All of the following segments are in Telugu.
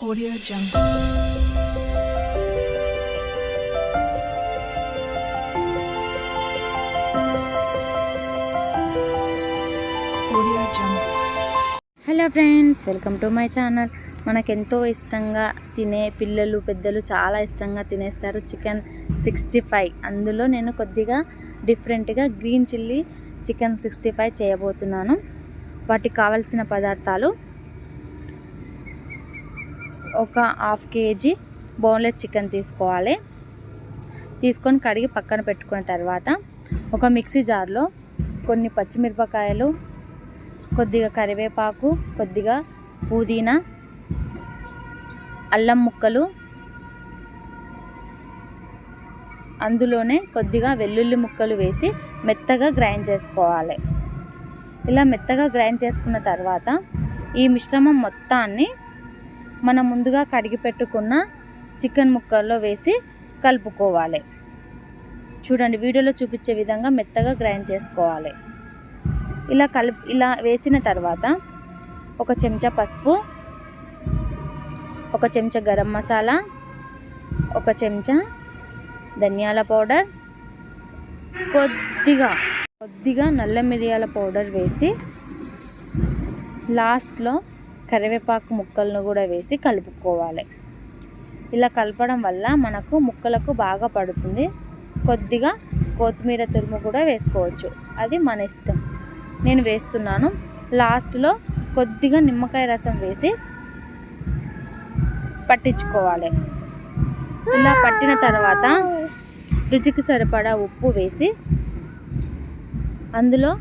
Audio Jungle. Audio Jungle. Hello friends welcome to my channel మనకెంతో ఇష్టంగా తినే పిల్లలు పెద్దలు చాలా ఇష్టంగా తినేస్తారు చికెన్ సిక్స్టీ ఫైవ్ అందులో నేను కొద్దిగా డిఫరెంట్గా green chilli chicken sixty five చేయబోతున్నాను వాటికి కావలసిన పదార్థాలు ఒక హాఫ్ కేజీ బోన్లెస్ చికెన్ తీసుకోవాలి. తీసుకొని కడిగి పక్కన పెట్టుకున్న తర్వాత ఒక మిక్సీ జార్లో కొన్ని పచ్చిమిరపకాయలు కొద్దిగా కరివేపాకు కొద్దిగా పుదీనా అల్లం ముక్కలు అందులోనే కొద్దిగా వెల్లుల్లి ముక్కలు వేసి మెత్తగా గ్రైండ్ చేసుకోవాలి. ఇలా మెత్తగా గ్రైండ్ చేసుకున్న తర్వాత ఈ మిశ్రమం మొత్తాన్ని మనం ముందుగా కడిగి పెట్టుకున్న చికెన్ ముక్కల్లో వేసి కలుపుకోవాలి. చూడండి వీడియోలో చూపించే విధంగా మెత్తగా గ్రైండ్ చేసుకోవాలి. ఇలా కలిపి ఇలా వేసిన తర్వాత ఒక చెంచా పసుపు ఒక చెంచా గరం మసాలా ఒక చెంచా ధనియాల పౌడర్ కొద్దిగా కొద్దిగా నల్ల మిరియాల పౌడర్ వేసి లాస్ట్లో కరివేపాకు ముక్కలను కూడా వేసి కలుపుకోవాలి. ఇలా కలపడం వల్ల మనకు ముక్కలకు బాగా పడుతుంది. కొద్దిగా కొత్తిమీర తురుము కూడా వేసుకోవచ్చు. అది మన ఇష్టం. నేను వేస్తున్నాను. లాస్ట్లో కొద్దిగా నిమ్మకాయ రసం వేసి పట్టించుకోవాలి. ఇలా పట్టిన తర్వాత రుచికి సరిపడా ఉప్పు వేసి అందులో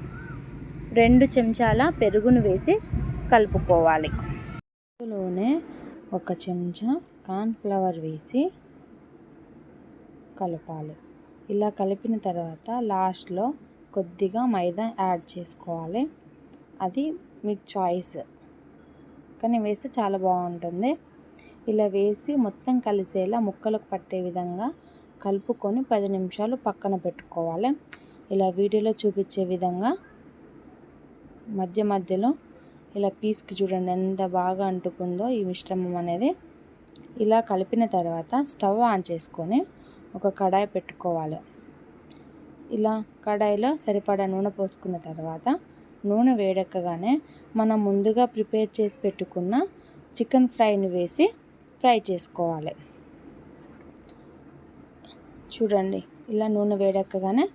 రెండు చెంచాల పెరుగును వేసి కలుపుకోవాలి. అందులోనే ఒక చెంచా కార్న్ఫ్లవర్ వేసి కలపాలి. ఇలా కలిపిన తర్వాత లాస్ట్లో కొద్దిగా మైదా యాడ్ చేసుకోవాలి. అది మీ చాయిస్. కానీ వేస్తే చాలా బాగుంటుంది. ఇలా వేసి మొత్తం కలిసేలా ముక్కలకు పట్టే విధంగా కలుపుకొని పది నిమిషాలు పక్కన పెట్టుకోవాలి. ఇలా వీడియోలో చూపించే విధంగా మధ్య మధ్యలో ఇలా పీస్కి చూడండి ఎంత బాగా అంటుకుందో ఈ మిశ్రమం అనేది. ఇలా కలిపిన తర్వాత స్టవ్ ఆన్ చేసుకొని ఒక కడాయి పెట్టుకోవాలి. ఇలా కడాయిలో సరిపడా నూనె పోసుకున్న తర్వాత నూనె వేడెక్కగానే మనం ముందుగా ప్రిపేర్ చేసి పెట్టుకున్న చికెన్ ఫ్రైని వేసి ఫ్రై చేసుకోవాలి. చూడండి ఇలా నూనె వేడెక్కగానే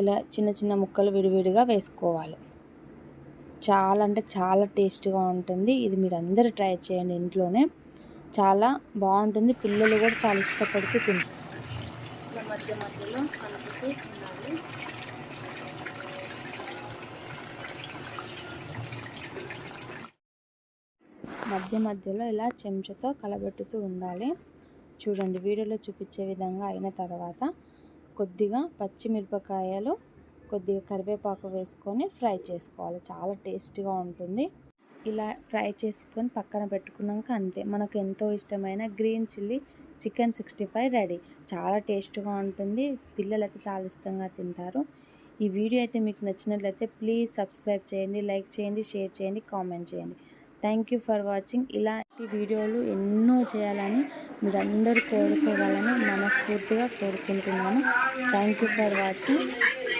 ఇలా చిన్న చిన్న ముక్కలు విడివిడిగా వేసుకోవాలి. చాలా అంటే చాలా టేస్ట్గా ఉంటుంది. ఇది మీరు అందరూ ట్రై చేయండి ఇంట్లోనే. చాలా బాగుంటుంది. పిల్లలు కూడా చాలా ఇష్టపడుతూ తింటారు ఇలా మధ్య మధ్యలో కలుపుతూ ఉండాలి మధ్య మధ్యలో ఇలా చెంచాతో కలబెట్టుతూ ఉండాలి. చూడండి వీడియోలో చూపించే విధంగా అయిన తర్వాత కొద్దిగా పచ్చిమిరపకాయలు కొద్దిగా కరివేపాకు వేసుకొని ఫ్రై చేసుకోవాలి. చాలా టేస్టీగా ఉంటుంది. ఇలా ఫ్రై చేసుకొని పక్కన పెట్టుకున్నాక అంతే. మనకు ఎంతో ఇష్టమైన green chilli chicken sixty five ready. చాలా టేస్ట్గా ఉంటుంది. పిల్లలు అయితే చాలా ఇష్టంగా తింటారు. ఈ వీడియో అయితే మీకు నచ్చినట్లయితే ప్లీజ్ సబ్స్క్రైబ్ చేయండి లైక్ చేయండి షేర్ చేయండి కామెంట్ చేయండి. Thank you for watching. ఇలాంటి వీడియోలు ఎన్నో చేయాలని మీరందరూ కోరుకోవాలని మనస్ఫూర్తిగా కోరుకుంటున్నాను. Thank you for watching.